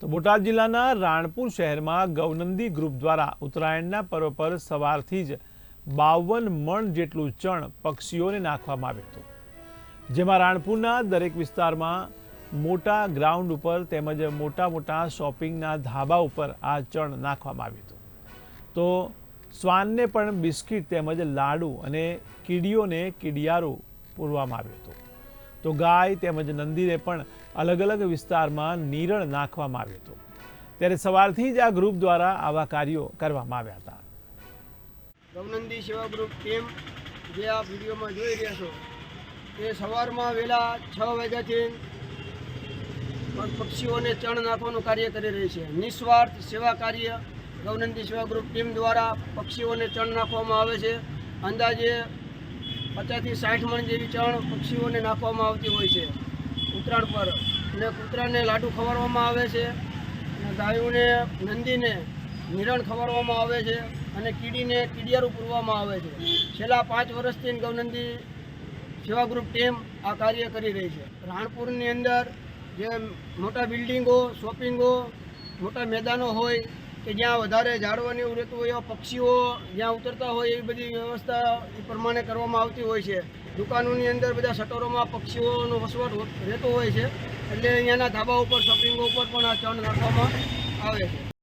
તો બોટાદ જિલ્લાના રાણપુર શહેરમાં ગૌનંદી ગ્રુપ દ્વારા ઉત્તરાયણના પર્વ પર સવારથી જ બાવન મણ જેટલું ચણ પક્ષીઓને નાખવામાં આવ્યું હતું. જેમાં રાણપુરના દરેક વિસ્તારમાં મોટા ગ્રાઉન્ડ ઉપર તેમજ મોટા મોટા શોપિંગના ધાબા ઉપર આ ચણ નાખવામાં આવ્યું હતું. તો શ્વાનને પણ બિસ્કિટ તેમજ લાડુ અને કીડીઓને કીડિયારું પૂરવામાં આવ્યું હતું. તો ગાય તેમજ નંદીને પણ અલગ અલગ વિસ્તારમાં નીરણ નાખવામાં આવ્યું હતું. ત્યારે સવારથી જ આ ગ્રુપ દ્વારા આવા કાર્યો કરવામાં આવ્યા હતા. ગૌનંદી સેવા ગ્રુપ ટીમ જે આ વિડીયોમાં જોઈ રહ્યા છો, એ સવારમાં વહેલા છ વાગ્યાથી પક્ષીઓને ચણ નાખવાનું કાર્ય કરી રહી છે. નિસ્વાર્થ સેવા કાર્ય ગૌનંદી સેવા ગ્રુપ ટીમ દ્વારા પક્ષીઓને ચણ નાખવામાં આવે છે. અંદાજે પચાસથી સાઠ મણ જેવી ચણ પક્ષીઓને નાખવામાં આવતી હોય છે. ઉત્તરાયણ પર. અને કૂતરાને લાડુ ખવડાવવામાં આવે છે. અને ગાયોને, નંદીને નિરણ ખવડાવવામાં આવે છે. અને કીડીને કીડિયારું પૂરવામાં આવે છે. છેલ્લા પાંચ વર્ષથી ગૌનંદી સેવા ટીમ આ કાર્ય કરી રહી છે. રાણપુરની અંદર જે મોટા બિલ્ડિંગો, શોપિંગો, મોટા મેદાનો હોય કે જ્યાં વધારે ઝાડવાની એવું રહેતું હોય એવા પક્ષીઓ જ્યાં ઉતરતા હોય એવી બધી વ્યવસ્થા એ પ્રમાણે કરવામાં આવતી હોય છે. દુકાનોની અંદર બધા શટરોમાં પક્ષીઓનો વસવાટ રહેતો હોય છે. એટલે અહીંયાના ધાબા ઉપર, શોપિંગો ઉપર પણ આ ચણ રાખવામાં આવે છે.